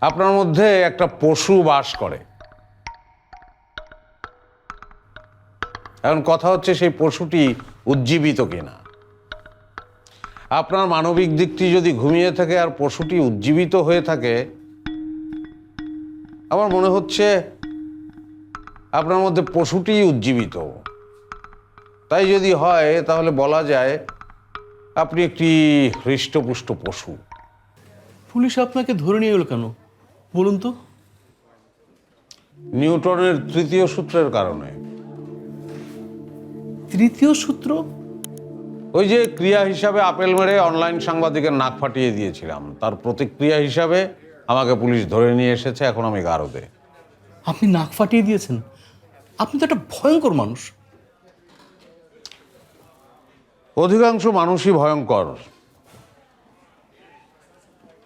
আপনার মধ্যে একটা পশু বাস করে। এখন কথা হচ্ছে সেই পশুটি উজ্জীবিত কিনা। আপনার মানবিক দিকটি যদি ঘুমিয়ে থাকে আর পশুটি উজ্জীবিত হয়ে থাকে, আমার মনে হচ্ছে আপনার মধ্যে পশুটি উজ্জীবিত। তাই যদি হয়, তাহলে বলা যায় আপনি একটি হৃষ্টপুষ্ট পশু। পুলিশ আপনাকে ধরে নিয়ে এলো কেন? বলুন তো। নিউটনের তৃতীয় সূত্রের কারণে। তৃতীয় সূত্র? ওই যে ক্রিয়া হিসাবে আপেল মেরে অনলাইন সাংবাদিকের নাক ফাটিয়ে দিয়েছিলাম। তার প্রতিক্রিয়া হিসাবে আমাকে পুলিশ ধরে নিয়ে এসেছে এখন আমি গারদে। আপনি নাক ফাটিয়ে দিয়েছেন? আপনি তো একটা ভয়ঙ্কর মানুষ। অধিকাংশ মানুষই ভয়ঙ্কর।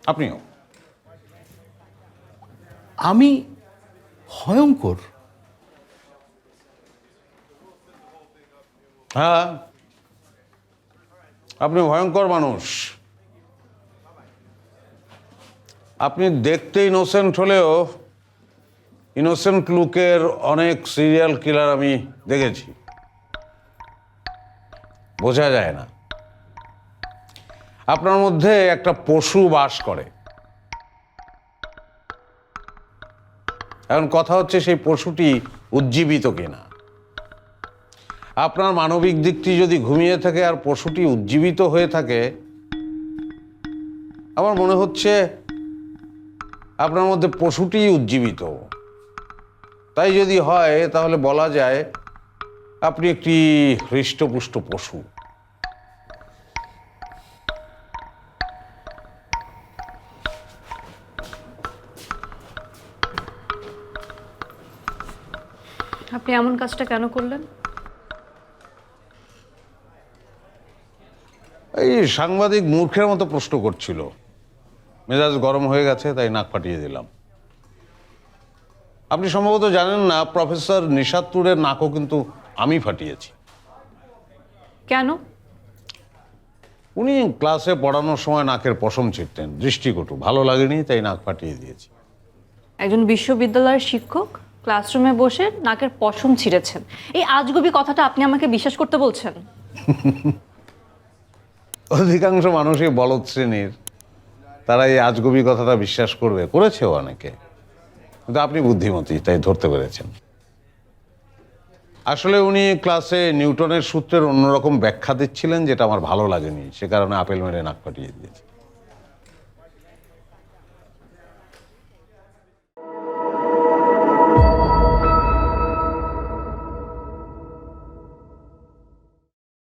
আপনিও? আমি ভয়ঙ্কর। হ্যাঁ আপনি ভয়ঙ্কর মানুষ। আপনি দেখতে ইনোসেন্ট হলেও ইনোসেন্ট লুকের অনেক সিরিয়াল কিলার আমি দেখেছি। বোঝা যায় না। আপনার মধ্যে একটা পশু বাস করে। এখন কথা হচ্ছে সেই পশুটি উজ্জীবিত কিনা। আপনার মানবিক দিকটি যদি ঘুমিয়ে থাকে আর পশুটি উজ্জীবিত হয়ে থাকে, আমার মনে হচ্ছে আপনার মধ্যে পশুটি উজ্জীবিত। তাই যদি হয়, তাহলে বলা যায় আপনি একটি হৃষ্টপুষ্ট পশু। আপনি এমন কাজটা কেন করলেন? এই সাংবাদিক মূর্খের মতো প্রশ্ন করছিল। মেজাজ গরম হয়ে গেছে তাই নাক ফাটিয়ে দিলাম। আপনি সম্ভবত জানেন না প্রফেসর নিশাত্তুরের নাকও কিন্তু আমি ফাটিয়েছি। কেন? উনি ক্লাসে পড়ানোর সময় নাকের পশম ছিটতেন দৃষ্টিকটু। ভালো লাগেনি তাই নাক ফাটিয়ে দিয়েছি। একজন বিশ্ববিদ্যালয়ের শিক্ষক? ক্লাসরুমে বসে নাকের পশম ছিঁড়েছেন। এই আজগুবি কথাটা আপনি আমাকে বিশ্বাস করতে বলছেন? অধিকাংশ মানুষই বলদ শ্রেণির। তারা এই আজগবি কথাটা বিশ্বাস করবে। করেছেও অনেকে। কিন্তু আপনি বুদ্ধিমতী, তাই ধরতে পেরেছেন। আসলে উনি ক্লাসে নিউটনের সূত্রের অন্যরকম ব্যাখ্যা দিচ্ছিলেন, যেটা আমার ভালো লাগেনি। সে কারণে আপেল মেরে নাক ফাটিয়ে দিয়েছি।